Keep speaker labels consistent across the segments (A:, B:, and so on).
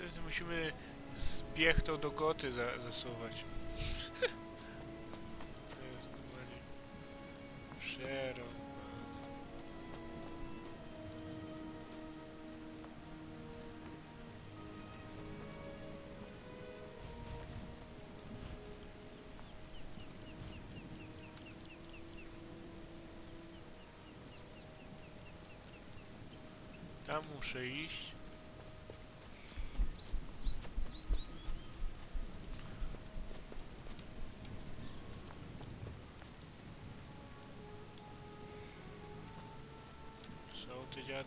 A: Teraz musimy z biechtą do goty za, zasuwać. to jest normalnie. Tam muszę iść.
B: Ej,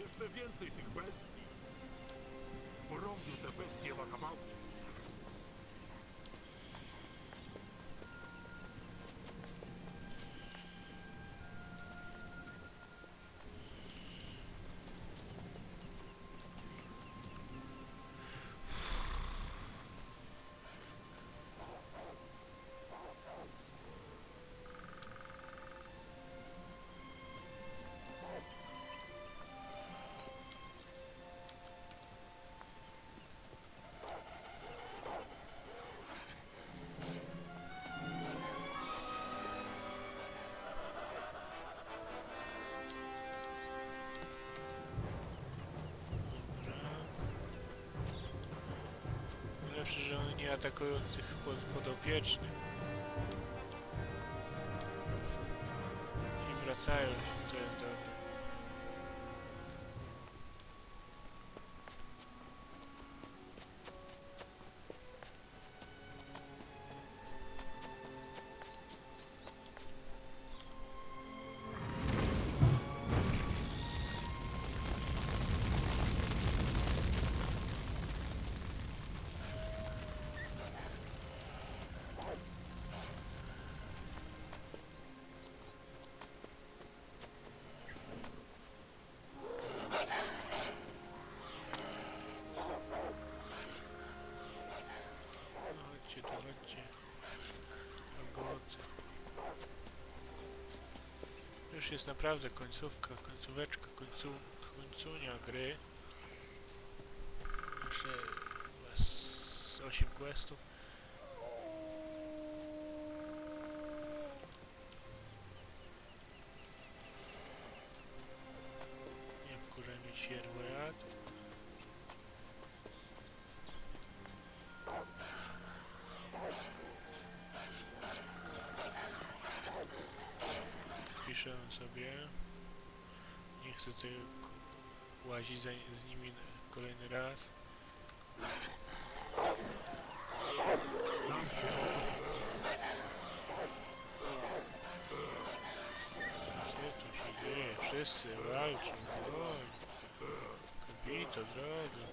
B: jeszcze więcej tych bestii. Porąbił te bestie na
A: Lepsze, że one nie atakują tych pod, podopiecznych. I wracają Już jest naprawdę końcówka, końcóweczka, końcu, końcunia gry. Jeszcze chyba z 8 questów. Piszę sobie. Nie chcę tutaj łazić za, z nimi kolejny raz.
B: Sam się
A: dzieje? Wszyscy walczą. Oj. Kobito, droga.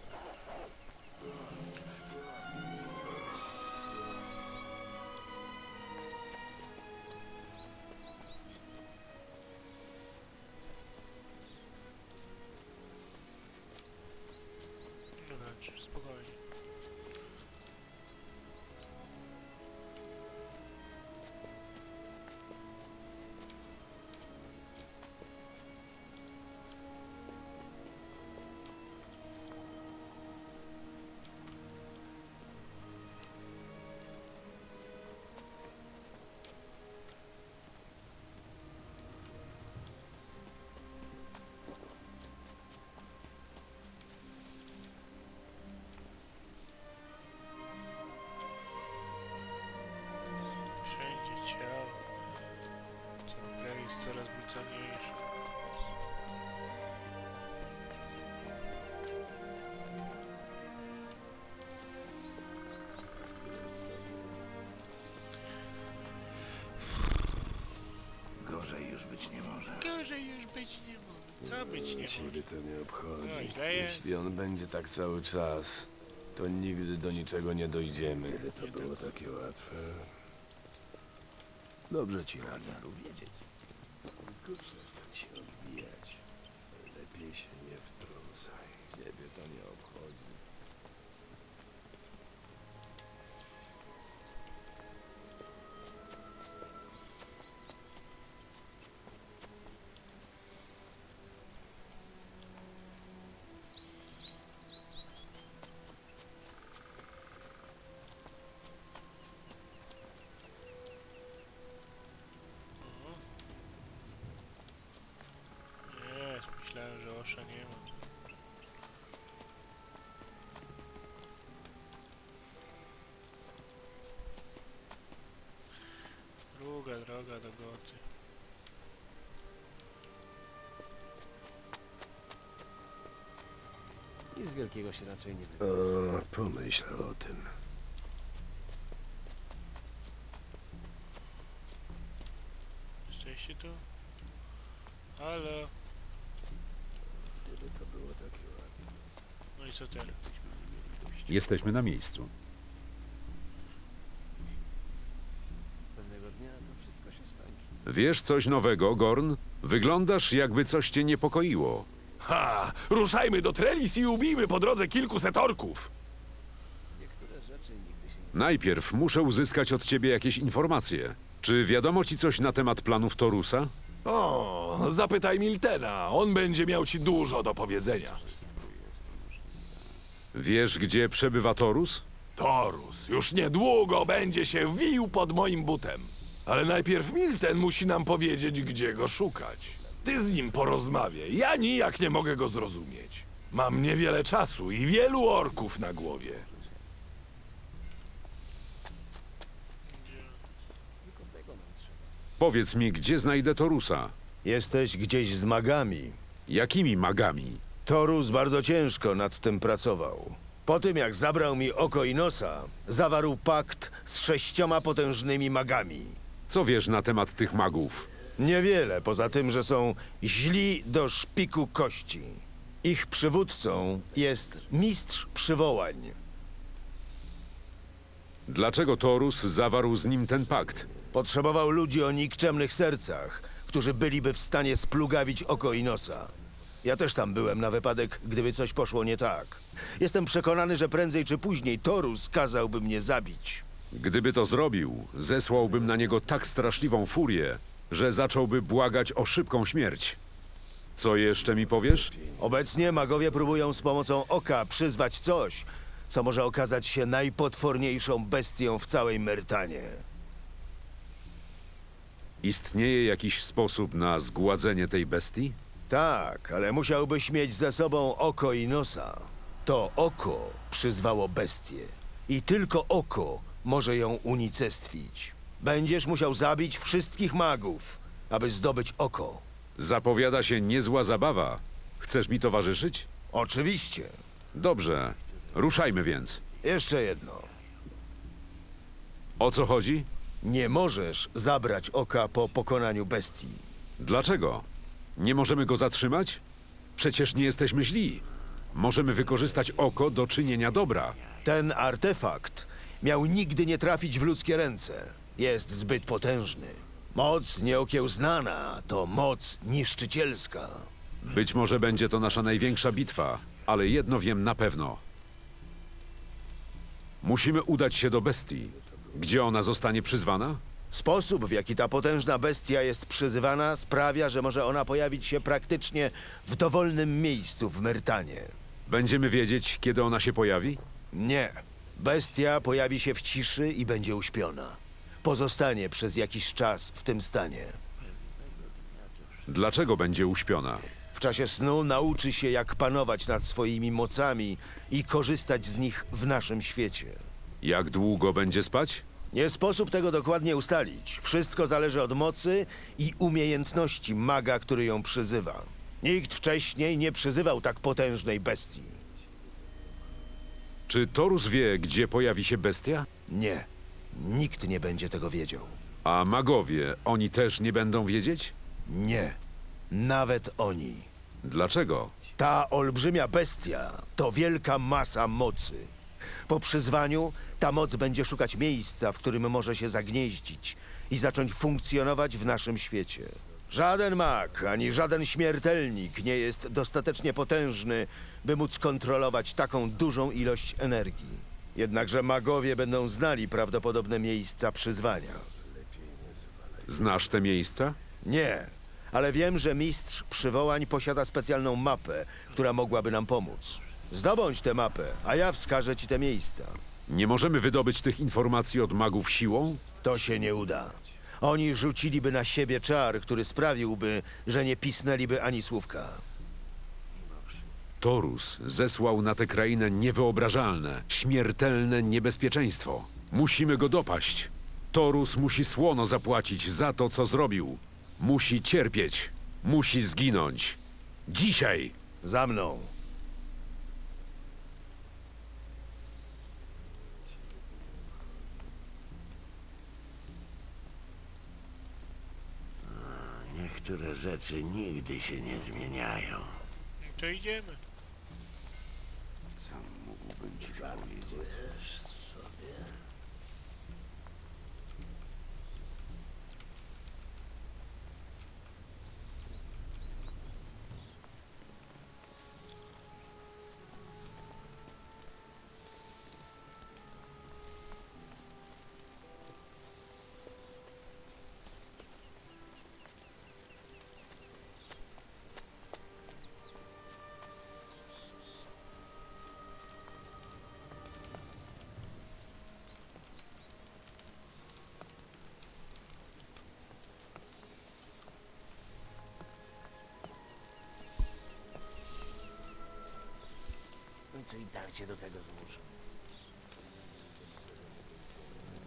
C: Być nie?
D: Ciebie to nie obchodzi.
A: No źle jest.
D: Jeśli on będzie tak cały czas, to nigdy do niczego nie dojdziemy.
C: Gdyby to było takie łatwe.
D: Dobrze ci radzę.
C: Tylko przestań się odbijać.
D: Lepiej się
A: Torusa nie ma. Druga droga do Goty.
E: Nic wielkiego się raczej nie wydarzy.
C: O, pomyśl o tym.
A: Jesteście tu? Halo?
C: Gdyby to było takie łatwe.
A: No i co teraz?
F: Jesteśmy na miejscu.
E: Pewnego dnia to wszystko się skończy.
F: Wiesz coś nowego, Gorn? Wyglądasz, jakby coś cię niepokoiło.
B: Ha! Ruszajmy do Trellis i ubijmy po drodze kilkuset orków!
E: Niektóre rzeczy nigdy się nie
F: Najpierw muszę uzyskać od ciebie jakieś informacje. Czy wiadomo ci coś na temat planów Torusa?
B: O, zapytaj Miltena, on będzie miał ci dużo do powiedzenia.
F: Wiesz, gdzie przebywa Torus?
B: Torus już niedługo będzie się wił pod moim butem. Ale najpierw Milten musi nam powiedzieć, gdzie go szukać. Ty z nim porozmawiaj, ja nijak nie mogę go zrozumieć. Mam niewiele czasu i wielu orków na głowie.
F: Powiedz mi, gdzie znajdę Torusa?
G: Jesteś gdzieś z magami.
F: Jakimi magami?
G: Torus bardzo ciężko nad tym pracował. Po tym, jak zabrał mi oko i nosa, zawarł pakt z sześcioma potężnymi magami.
F: Co wiesz na temat tych magów?
G: Niewiele, poza tym, że są źli do szpiku kości. Ich przywódcą jest mistrz przywołań.
F: Dlaczego Torus zawarł z nim ten pakt?
G: Potrzebował ludzi o nikczemnych sercach, którzy byliby w stanie splugawić oko i nosa. Ja też tam byłem na wypadek, gdyby coś poszło nie tak. Jestem przekonany, że prędzej czy później Torus kazałby mnie zabić.
F: Gdyby to zrobił, zesłałbym na niego tak straszliwą furię, że zacząłby błagać o szybką śmierć. Co jeszcze mi powiesz?
G: Obecnie magowie próbują z pomocą oka przyzwać coś, co może okazać się najpotworniejszą bestią w całej Myrtanie.
F: Istnieje jakiś sposób na zgładzenie tej bestii?
G: Tak, ale musiałbyś mieć ze sobą oko i nosa. To oko przyzwało bestię. I tylko oko może ją unicestwić. Będziesz musiał zabić wszystkich magów, aby zdobyć oko.
F: Zapowiada się niezła zabawa. Chcesz mi towarzyszyć?
G: Oczywiście.
F: Dobrze, ruszajmy więc.
G: Jeszcze jedno.
F: O co chodzi?
G: Nie możesz zabrać oka po pokonaniu bestii.
F: Dlaczego? Nie możemy go zatrzymać? Przecież nie jesteśmy źli. Możemy wykorzystać oko do czynienia dobra.
G: Ten artefakt miał nigdy nie trafić w ludzkie ręce. Jest zbyt potężny. Moc nieokiełznana to moc niszczycielska.
F: Być może będzie to nasza największa bitwa, ale jedno wiem na pewno. Musimy udać się do bestii. Gdzie ona zostanie przyzwana?
G: Sposób, w jaki ta potężna bestia jest przyzywana, sprawia, że może ona pojawić się praktycznie w dowolnym miejscu w Myrtanie.
F: Będziemy wiedzieć, kiedy ona się pojawi?
G: Nie. Bestia pojawi się w ciszy i będzie uśpiona. Pozostanie przez jakiś czas w tym stanie.
F: Dlaczego będzie uśpiona?
G: W czasie snu nauczy się, jak panować nad swoimi mocami i korzystać z nich w naszym świecie.
F: Jak długo będzie spać?
G: Nie sposób tego dokładnie ustalić. Wszystko zależy od mocy i umiejętności maga, który ją przyzywa. Nikt wcześniej nie przyzywał tak potężnej bestii.
F: Czy Torus wie, gdzie pojawi się bestia?
G: Nie. Nikt nie będzie tego wiedział.
F: A magowie, oni też nie będą wiedzieć?
G: Nie. Nawet oni.
F: Dlaczego?
G: Ta olbrzymia bestia to wielka masa mocy. Po przyzwaniu ta moc będzie szukać miejsca, w którym może się zagnieździć i zacząć funkcjonować w naszym świecie. Żaden mag ani żaden śmiertelnik nie jest dostatecznie potężny, by móc kontrolować taką dużą ilość energii. Jednakże magowie będą znali prawdopodobne miejsca przyzwania.
F: Znasz te miejsca?
G: Nie, ale wiem, że mistrz przywołań posiada specjalną mapę, która mogłaby nam pomóc. Zdobądź tę mapę, a ja wskażę ci te miejsca.
F: Nie możemy wydobyć tych informacji od magów siłą?
G: To się nie uda. Oni rzuciliby na siebie czar, który sprawiłby, że nie pisnęliby ani słówka.
F: Torus zesłał na tę krainę niewyobrażalne, śmiertelne niebezpieczeństwo. Musimy go dopaść. Torus musi słono zapłacić za to, co zrobił. Musi cierpieć. Musi zginąć. Dzisiaj!
G: Za mną.
H: Niektóre rzeczy nigdy się nie zmieniają.
A: To idziemy.
H: Co mógłbym ci powiedzieć? No i tak cię do tego zmuszę.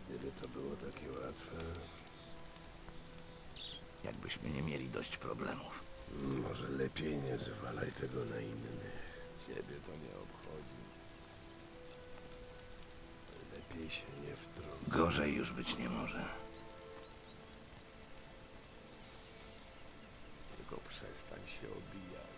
C: Gdyby to było takie łatwe,
H: Jakbyśmy nie mieli dość problemów.
C: może lepiej nie zwalaj tego na innych.
D: Ciebie to nie obchodzi.
C: Lepiej się nie wtrącać.
H: Gorzej już być nie może.
D: Tylko przestań się obijać.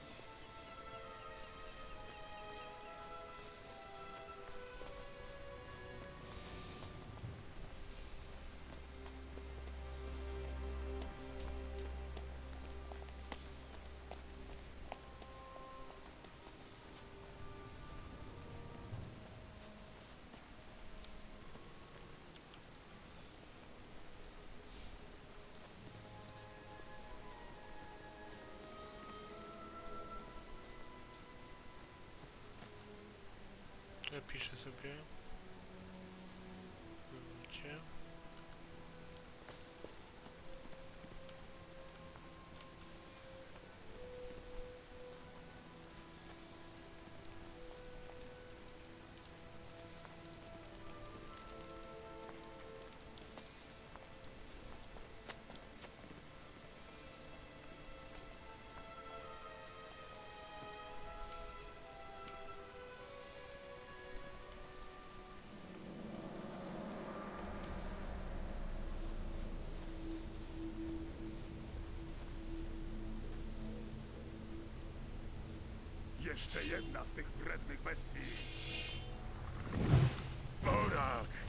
A: Ja piszę sobie.
B: jeszcze jedna z tych wrednych bestii. Borak!